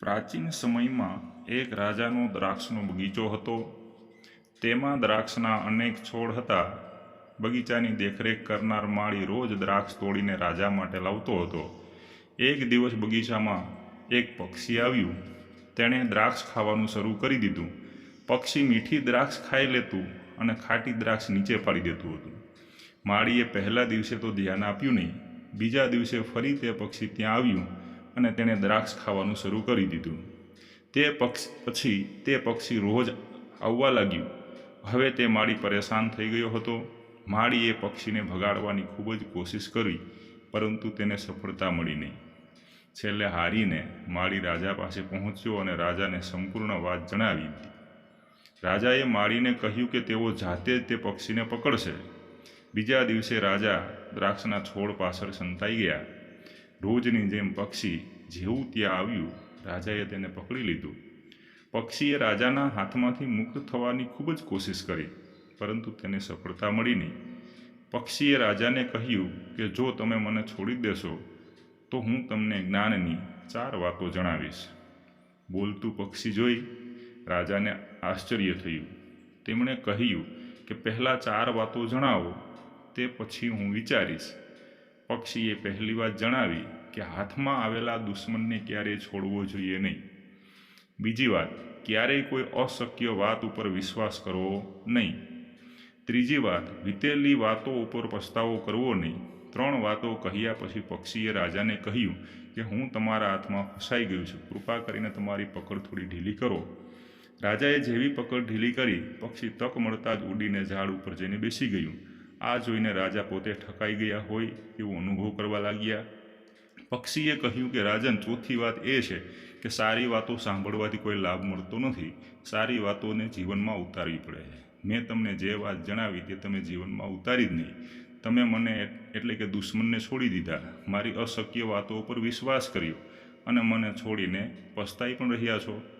પ્રાચીન સમયમાં એક રાજાનો દ્રાક્ષનો બગીચો હતો. તેમાં દ્રાક્ષના અનેક છોડ હતા. બગીચાની દેખરેખ કરનાર માળી રોજ દ્રાક્ષ તોડીને રાજા માટે લાવતો હતો. એક દિવસ બગીચામાં એક પક્ષી આવ્યું. તેણે દ્રાક્ષ ખાવાનું શરૂ કરી દીધું. પક્ષી મીઠી દ્રાક્ષ ખાઈ લેતું અને ખાટી દ્રાક્ષ નીચે પાડી દેતું હતું. માળીએ પહેલા દિવસે તો ધ્યાન આપ્યું નહીં. બીજા દિવસે ફરી તે પક્ષી ત્યાં આવ્યું. અને તેણે દ્રાક્ષ ખાવાનું શરૂ કરી દીધું. તે પક્ષ, પછી તે પક્ષી રોજ આવવા લાગ્યું. હવે તે માળી પરેશાન થઈ ગયો હતો. માળીએ પક્ષીને ભગાડવાની ખૂબ જ કોશિશ કરી, પરંતુ તેને સફળતા મળી નહીં. છેલ્લે હારીને માળી રાજા પાસે પહોંચ્યો અને રાજાને સંપૂર્ણ વાત જણાવી રાજાએ માળીને કહ્યું કે તેઓ જાતે જ તે પક્ષીને પકડશે. બીજા દિવસે રાજા દ્રાક્ષના છોડ પાછળ સંતાઈ ગયા. રોજની જેમ પક્ષી જેવું ત્યાં આવ્યું, રાજાએ તેને પકડી લીધું. પક્ષીએ રાજાના હાથમાંથી મુક્ત થવાની ખૂબ જ કોશિશ કરી, પરંતુ તેને સફળતા મળી નહીં. પક્ષીએ રાજાને કહ્યું કે, જો તમે મને છોડી દેશો, તો હું તમને જ્ઞાનની ચાર વાતો જણાવીશ. બોલતું પક્ષી જોઈ રાજાને આશ્ચર્ય થયું. તેમણે કહ્યું કે, પહેલાં ચાર વાતો જણાવો, તે પછી હું વિચારીશ. પક્ષીએ પહેલી વાત જણાવી કે હાથમાં આવેલા દુશ્મનને ક્યારેય છોડવો જોઈએ નહીં. બીજી વાત, ક્યારેય કોઈ અશક્ય વાત ઉપર વિશ્વાસ કરવો નહીં. ત્રીજી વાત, વીતેલી વાતો ઉપર પસ્તાવો કરવો નહીં. ત્રણ વાતો કહ્યા પછી પક્ષીએ રાજાને કહ્યું કે, હું તમારા હાથમાં ફસાઈ ગયું છું. કૃપા કરીને તમારી પકડ થોડી ઢીલી કરો. રાજાએ જેવી પકડ ઢીલી કરી, પક્ષી તક મળતા જ ઉડીને ઝાડ ઉપર જઈને બેસી ગયું. આ જોઈને રાજા પોતે ઠકાઈ ગયા હોય એવો અનુભવ કરવા લાગ્યા. પક્ષીએ કહ્યું કે, રાજન, ચોથી વાત એ છે કે સારી વાતો સાંભળવાથી કોઈ લાભ મળતો નથી. સારી વાતોને જીવનમાં ઉતારવી પડે છે. મેં તમને જે વાત જણાવી તે તમે જીવનમાં ઉતારી જ નહીં. તમે મને એટલે કે દુશ્મનને છોડી દીધા. મારી અશક્ય વાતો ઉપર વિશ્વાસ કર્યો અને મને છોડીને પસ્તાઈ પણ રહ્યા છો.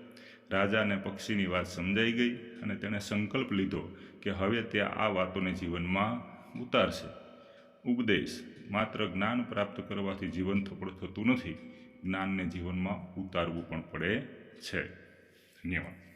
રાજાને પક્ષીની વાત સમજાઈ ગઈ અને તેણે સંકલ્પ લીધો કે હવે તે આ વાતોને જીવનમાં ઉતારશે. ઉપદેશ માત્ર જ્ઞાન પ્રાપ્ત કરવાથી જીવન સફળ થતું નથી, જ્ઞાનને જીવનમાં ઉતારવું પણ પડે છે. ધન્યવાદ.